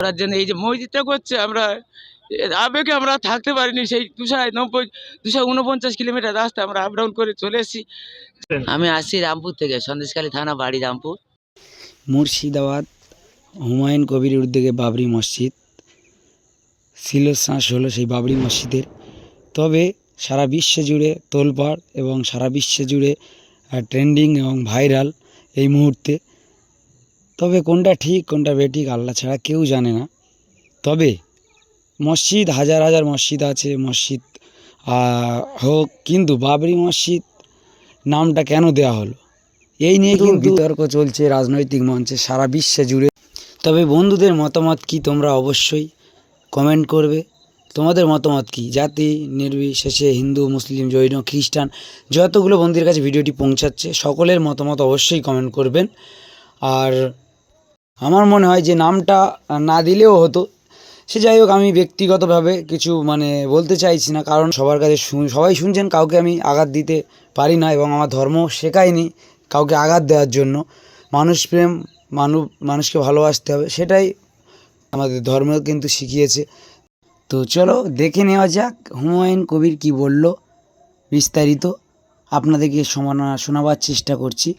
করার জন্য এই যে মসজিদটা করছে আমরা আবেগে আমরা থাকতে পারিনি। সেই দুশো নব্বই দুশো উনপঞ্চাশ কিলোমিটার রাস্তা আমরা আপ ডাউন করে চলে এসেছি। আমি আসছি রামপুর থেকে সন্দেশখালী থানা বাড়ি রামপুর। মুর্শিদাবাদ হুমায়ুন কবির উদ্যোগে বাবরি মসজিদ। ছিল শ্বাস হলো সেই বাবরি মসজিদের। তবে সারা বিশ্ব জুড়ে তোলপাড় এবং সারা বিশ্ব জুড়ে ট্রেন্ডিং এবং ভাইরাল এই মুহূর্তে তবে কোনটা ঠিক কোনটা বেঠিক আল্লাহ ছাড়া কেউ জানে না। তবে মসজিদ হাজার হাজার মসজিদ আছে মসজিদ হোক কিন্তু বাবরি মসজিদ নামটা কেন দেওয়া হলো? এই নিয়ে কিন্তু বিতর্ক চলছে রাজনৈতিক মঞ্চে সারা বিশ্বে জুড়ে। তবে বন্ধুদের মতামত কি তোমরা অবশ্যই কমেন্ট করবে? তোমাদের মতামত কি? জাতি নির্বিশেষে হিন্দু মুসলিম জৈন খ্রিস্টান যতগুলো বন্ধুদের কাছে ভিডিওটি পৌঁছাচ্ছে সকলের মতামত অবশ্যই কমেন্ট করবেন। আর আমার মনে হয় যে নামটা না দিলেও হতো। সে যাই হোক, আমি ব্যক্তিগতভাবে কিছু মানে বলতে চাইছি না, কারণ সবার কাছে সবাই শুনছেন, কাউকে আমি আঘাত দিতে পারি না এবং আমার ধর্ম শেখায়নি কাউকে আঘাত দেওয়ার জন্য। মানুষ প্রেম মানুষ মানুষকে ভালোবাসতে হবে, সেটাই আমাদের ধর্ম কিন্তু শিখিয়েছে। তো চলো, দেখে নেওয়া যাক, হুমায়ুন কবির কি বলল, বিস্তারিত। আপনাদেরকে শোনাবার চেষ্টা করছি।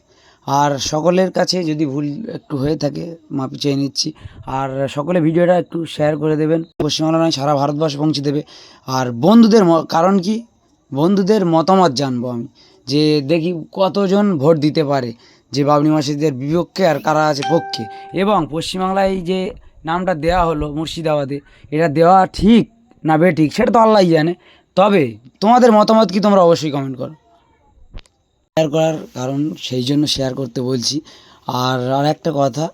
আর সকলের কাছে যদি ভুল একটু হয়ে থাকে মাপি চেয়ে নিচ্ছি। আর সকলে ভিডিওটা একটু শেয়ার করে দেবেন। পশ্চিমবাংলা নয় সারা ভারতবর্ষে পৌঁছে দেবে। আর বন্ধুদের কারণ কি? বন্ধুদের মতামত জানব আমি। যে দেখি কতজন ভোট দিতে পারে, যে বাবরি মসজিদের বিপক্ষে আর কারা আছে পক্ষে। এবং পশ্চিমবাংলায় যে নামটা দেওয়া হলো মুর্শিদাবাদে, এটা দেওয়া ঠিক না বেঠিক সেটা তো আল্লাহ জানে। তবে তোমাদের মতামত কি তোমরা অবশ্যই কমেন্ট করো। শেয়ার করার কারণ সেই জন্য শেয়ার করতে বলছি। আর আর একটা কথা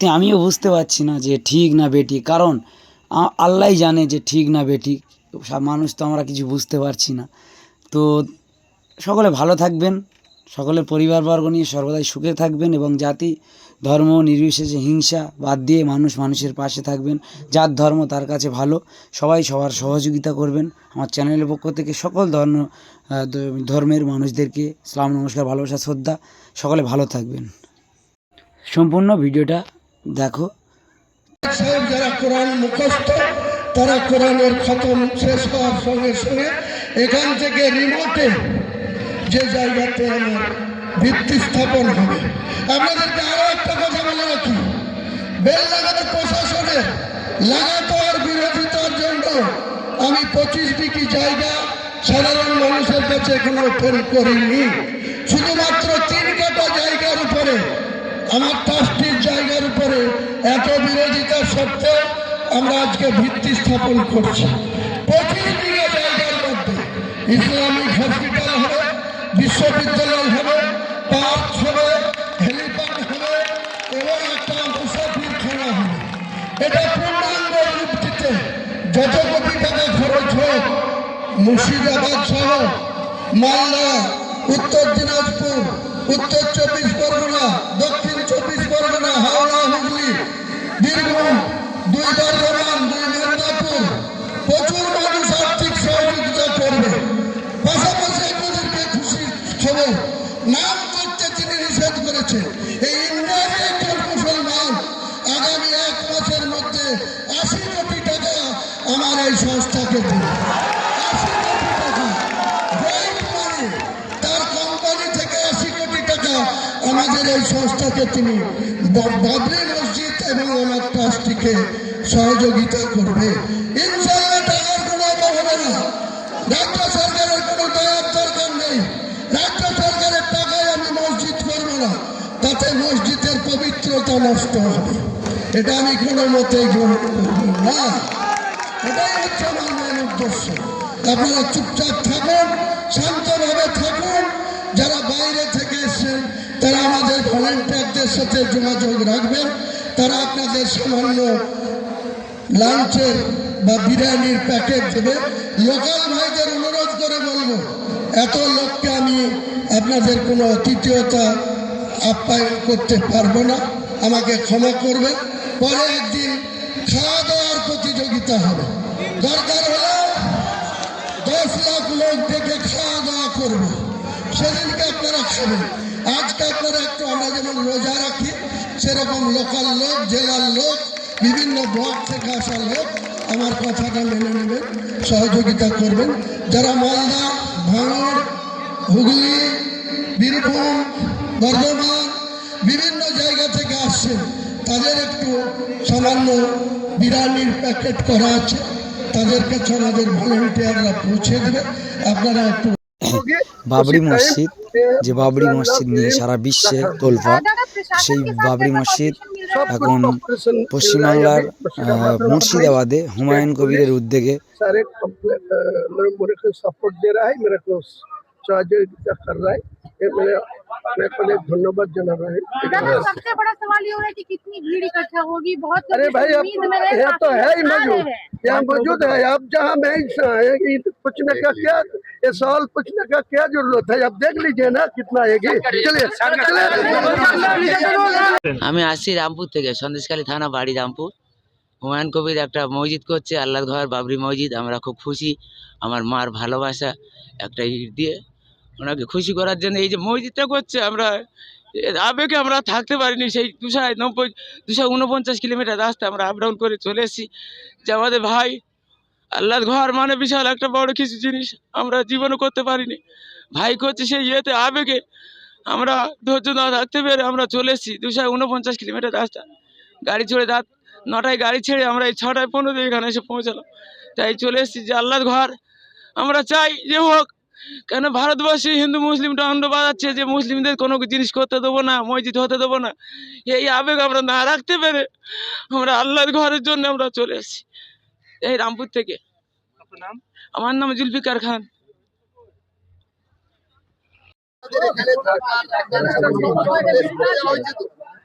আমিও বুঝতে পারছি না যে ঠিক না বেটি কারণ আল্লাহ জানে যে ঠিক না বেটি সব মানুষ তো আমরা কিছু বুঝতে পারছি না। তো, সকলে ভালো থাকবেন, সকলের পরিবারবর্গ নিয়ে সর্বদাই সুখে থাকবেন এবং জাতি ধর্ম নির্বিশেষে হিংসা বাদ দিয়ে মানুষ মানুষের পাশে থাকবেন। যার ধর্ম তার কাছে ভালো, সবাই সবার সহযোগিতা করবেন। আমার চ্যানেলের পক্ষ থেকে সকল ধর্ম ধর্মের মানুষদেরকে সালাম, নমস্কার, ভালোবাসা, শ্রদ্ধা, সকলে ভালো থাকবেন। সম্পূর্ণ ভিডিওটা দেখো। যারা কোরআন মুখস্থ, তারা কোরআনের খতম শেষ হওয়ার সঙ্গে সঙ্গে এখান থেকে রিমোটে যে জায়গাতে আমার ভিত্তি স্থাপন হবে। আপনাদেরকে আরও একটা কথা বলে রাখি। বেললাগাতে প্রশাসনের লাগাতার বিরোধিতার জন্য আমি পঁচিশ ডিগ্রি জায়গা সাধারণ মানুষের কাছে এখনও ফেল করিনি। শুধুমাত্র তিন কাটা জায়গার উপরে, আমার ট্রাস্টির জায়গার উপরে এত বিরোধিতা সত্ত্বেও আমরা আজকে ভিত্তি স্থাপন করছি। পঁচিশ বিঘা জায়গার মধ্যে ইসলামিক হসপিটাল হবে, বিশ্ববিদ্যালয় হবে পার্ক হবে হেলিপ্যাড হবে এবং একটা মুসাফিরখানা হবে এটা পূর্ণাঙ্গ রূপ দিতে যত কোটি টাকা খরচ হোক মুর্শিদাবাদ সহ মালদা, উত্তর দিনাজপুর, উত্তর চব্বিশ পরগনা, দক্ষিণ চব্বিশ পরগনা, হাওড়া, হুগলি, বীরভূম, দুই বর্ধমান, দুই মেদিনীপুর প্রচুর মানুষ আর্থিক সহযোগিতা করবে। পাশাপাশি আপনাদেরকে খুশি খবর, নাম করতে তিনি নিষেধ করেছেন এই ইন্ডিয়ার মুসলমান আগামী এক মাসের মধ্যে আশি কোটি টাকা আমার এই সংস্থাকে দিবে। সংস্থাকে তিনি বাবরি মসজিদ এবং আমার ট্রাস্টিকে সহযোগিতা করবে। হবে না। সরকারের কোনো নেই। সরকারের আমি মসজিদ না। তাতে মসজিদের পবিত্রতা নষ্ট হবে। এটা আমি কোনো মতেই হচ্ছে আপনারা চুপচাপ থাকুন, শান্তভাবে থাকুন। যারা বাইরে থেকে তারা আমাদের ভলেন্টিয়ারদের সাথে যোগাযোগ রাখবেন তারা আপনাদের সামান্য লাঞ্চের বা বিরিয়ানির প্যাকেট দেবে। লোকাল ভাইদের অনুরোধ করে বলব, এত লোককে আমি আপনাদের কোনো অতিথিয়তা আপ্যায়ন করতে পারব না। আমাকে ক্ষমা করবে পরে একদিন খাওয়া দাওয়ার প্রতিযোগিতা হবে। দরকার হলে দশ লাখ লোক ডেকে খাওয়া দাওয়া করবে। সেদিনকে আপনারা খাবেন। আজকে আপনারা একটু আমরা যেমন রোজা রাখি, সেরকম লোকাল লোক, জেলার লোক, বিভিন্ন ব্লক থেকে আসা লোক আমার কথাটা মেনে নেবেন, সহযোগিতা করবেন। যারা মালদা, ভাঙড়, হুগলি, বীরভূম, বর্ধমান, বিভিন্ন জায়গা থেকে আসছেন, তাদের একটু সামান্য বিরিয়ানির প্যাকেট করা আছে তাদের কাছে আমাদের ভলেন্টিয়াররা পৌঁছে দেবে। আপনারা একটু বাবরি মসজিদ। যে বাবরি মসজিদ নিয়ে সারা বিশ্বে তোলফা, সেই বাবরি মসজিদ এখন পশ্চিমবাংলার মুর্শিদাবাদে হুমায়ুন কবিরের উদ্যোগে सारे कंप्लेंट मेरे मेरे को सपोर्ट दे रहा है मेरे को सहयोगिता कर रहा है ये मेरे मेरे को एक धन्यवाद जना रहा है दादा सबसे बड़ा सवाल ये हो रहा है कि कितनी भीड़ इकट्ठा होगी बहुत लोग अरे इस भाई अब उम्मीद में रहे, ये तो काफी है ही लोग आ मौजूद रहे हैं। यहाँ मौजूद है अब जहाँ मैं है कि पूछने का क्या ये सवाल पूछने का क्या जरूरत है अब देख लीजिए ना कितना आएगी चलिए चलिए আমি আসছি রামপুর থেকে সন্দেশখালী থানা বাড়ি রামপুর হুমায়ুন কবির একটা মসজিদ করছে আল্লাহ ঘর বাবরি মসজিদ আমরা খুব খুশি আমার মার ভালোবাসা একটা ইট দিয়ে ওনাকে খুশি করার জন্য এই যে মসজিদটা করছে আমরা আবেগে আমরা থাকতে পারিনি, সেই দুশো নব্বই দুশো উনপঞ্চাশ কিলোমিটার রাস্তা আমরা আপ ডাউন করে চলে এসেছি। যে আমাদের ভাই, আল্লাহর ঘর মানে বিশাল একটা বড় কিছু জিনিস, আমরা জীবনও করতে পারিনি। ভাই করছে সেই ইয়েতে আবেগে, আমরা ধৈর্য না থাকতে পেরে আমরা চলে এসেছি দুশো উনপঞ্চাশ কিলোমিটার রাস্তা। গাড়ি চড়ে রাত নটায় গাড়ি ছেড়ে আমরা এই ছটায় পনেরো এখানে এসে পৌঁছালাম। তাই চলে এসেছি যে আল্লাহর ঘর, আমরা চাই যে হোক কেন ভারতবর্ষে হিন্দু মুসলিম দণ্ড বাজাচ্ছে যে মুসলিমদের কোনো জিনিস করতে দেবো না মসজিদ হতে দেবো না। এই আবেগ আমরা না রাখতে পেরে আমরা আল্লাহর ঘরের জন্য আমরা চলে এসেছি। এই রামপুর থেকে। আমার নাম জুলফিকার খান।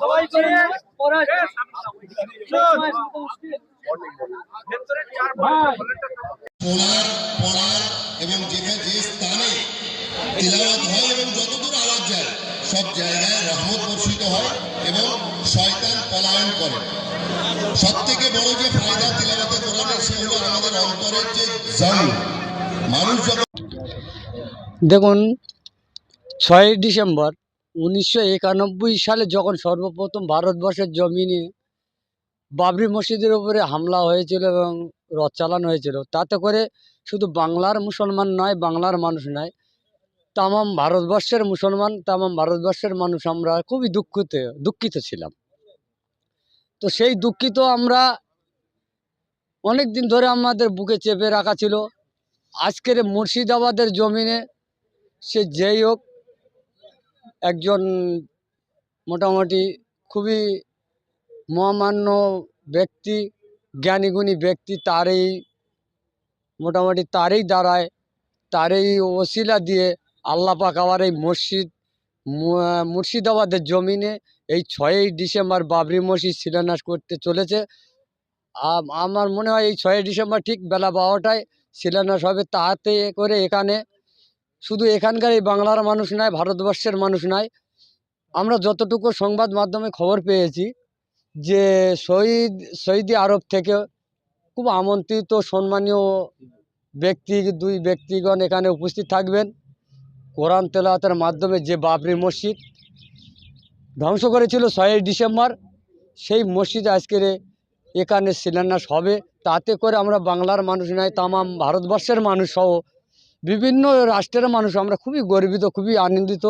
পড়ার পড়ার এবং যেখানে যে স্থানে তিলাওয়াত হয় এবং যতদূর আওয়াজ যায়, সব জায়গায় রহমত বর্ষিত হয় এবং শয়তান পলায়ন করে। সব থেকে বড় যে ফায়দা তিলাওয়াতে কোরআনের, সে হলো আমাদের অন্তরের যে জাম মানুষ যখন দেখুন ছয়ই ডিসেম্বর উনিশশো একানব্বই সালে যখন সর্বপ্রথম ভারতবর্ষের জমিনে বাবরি মসজিদের উপরে হামলা হয়েছিল এবং রথ চালানো হয়েছিল, তাতে করে শুধু বাংলার মুসলমান নয়, বাংলার মানুষ নয় তামাম ভারতবর্ষের মুসলমান, তামাম ভারতবর্ষের মানুষ আমরা খুবই দুঃখিত দুঃখিত ছিলাম। তো সেই দুঃখিত আমরা অনেক দিন ধরে আমাদের বুকে চেপে রাখা ছিল। আজকের মুর্শিদাবাদের জমিনে সে যেই হোক একজন মোটামুটি খুবই মহামান্য ব্যক্তি, জ্ঞানীগুণী ব্যক্তি, তারই মোটামুটি তারই দ্বারায়, তারই ওসিলা দিয়ে আল্লাপাক আবার এই মসজিদ মুর্শিদাবাদের জমিনে এই ছয়ই ডিসেম্বর বাবরি মসজিদ শিলান্যাস করতে চলেছে। আমার মনে হয় এই ছয়ই ডিসেম্বর ঠিক বেলা বারোটায় শিলান্যাস হবে তাতে করে এখানে। শুধু এখানকার এই বাংলার মানুষ নয়, ভারতবর্ষের মানুষ নয়। আমরা যতটুকু সংবাদ মাধ্যমে খবর পেয়েছি যে শহীদ সৌদি আরব থেকে খুব আমন্ত্রিত, সম্মানীয় ব্যক্তি, দুই ব্যক্তিগণ এখানে উপস্থিত থাকবেন। কোরআন তেলাওয়াতের মাধ্যমে যে বাবরি মসজিদ ধ্বংস করেছিল ছয়ই ডিসেম্বর সেই মসজিদ আজকের এখানে শিলান্যাস হবে। তাতে করে আমরা বাংলার মানুষ নয় তামাম ভারতবর্ষের মানুষ সহ বিভিন্ন রাষ্ট্রের মানুষ আমরা খুবই গর্বিত খুবই আনন্দিত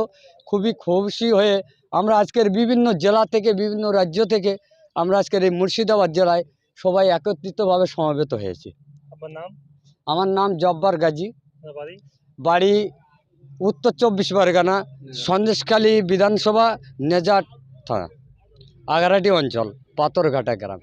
খুবই খুশি হয়ে আমরা আজকের বিভিন্ন জেলা থেকে বিভিন্ন রাজ্য থেকে আমরা আজকের এই মুর্শিদাবাদ জেলায় সবাই একত্রিতভাবে সমাবেত হয়েছি। আপনার নাম? আমার নাম জব্বার গাজী। বাড়ি উত্তর চব্বিশ পরগনা সন্দেশখালী বিধানসভা নেজাট থানা আগারাটি অঞ্চল পাথরঘাটা গ্রাম।